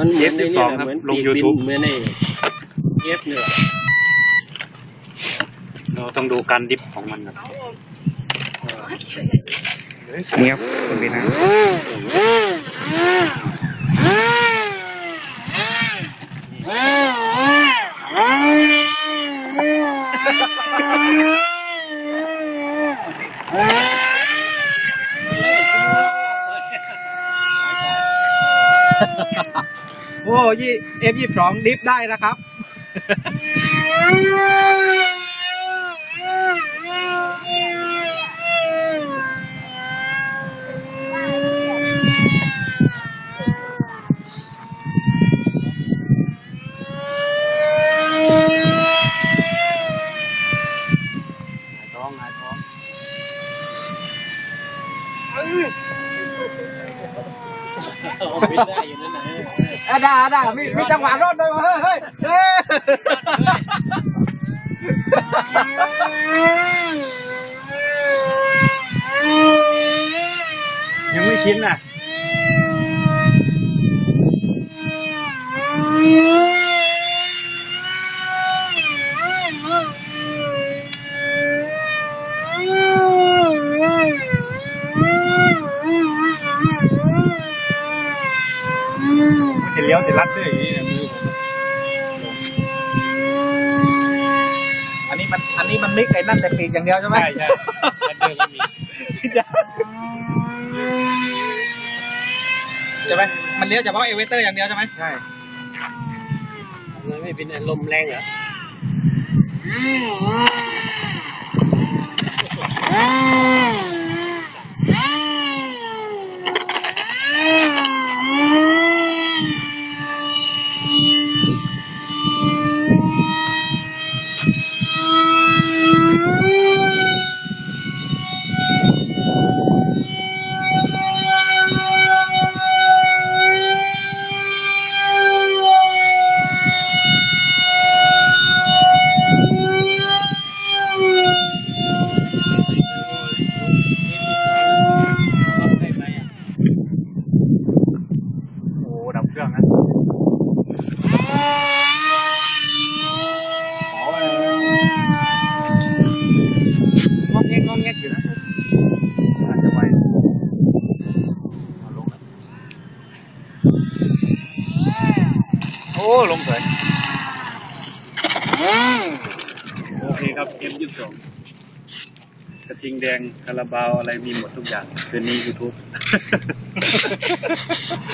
มันเหมือนใน F12 นี่แหละครับเหมือนลงปีกบิน YouTube เหมือนในเอฟเนี่ยเราต้องดูการดิฟของมันครับนี่ครับคุณบินนะ โอ้ยี่เอฟยี่สองดิฟได้นะครับท้องหายท้องบินได้อยู่นั่นนะ อะได้อะได้มีมีจังหวะรอดด้วยเฮ้ยเฮ้ยเฮ้ยยังไม่ชินอะ จะเลี้ยวจะลัดด้วยอย่างนี้นะมือผมอันนี้มันอันนี้มันมิกไอ้นั่นแต่ปีกอย่างเดียวใช่ไหมใช่ใช่แอดเดอร์ไม่มีใช่ไหมมันเลี้ยวเฉพาะเอเวเตอร์อย่างเดียวใช่ไหมใช่มันไม่เป็นลมแรงเหรอ โอ้ดับเครื่องนะงอกแงกงอกแงกอยู่นะอาจจะไปเอาลงแล้วโอ้ลงสวยโอเคครับเกมยืดสองกระทิงแดงคาราบาวอะไรมีหมดทุกอย่างคืนนี้ยูทูบ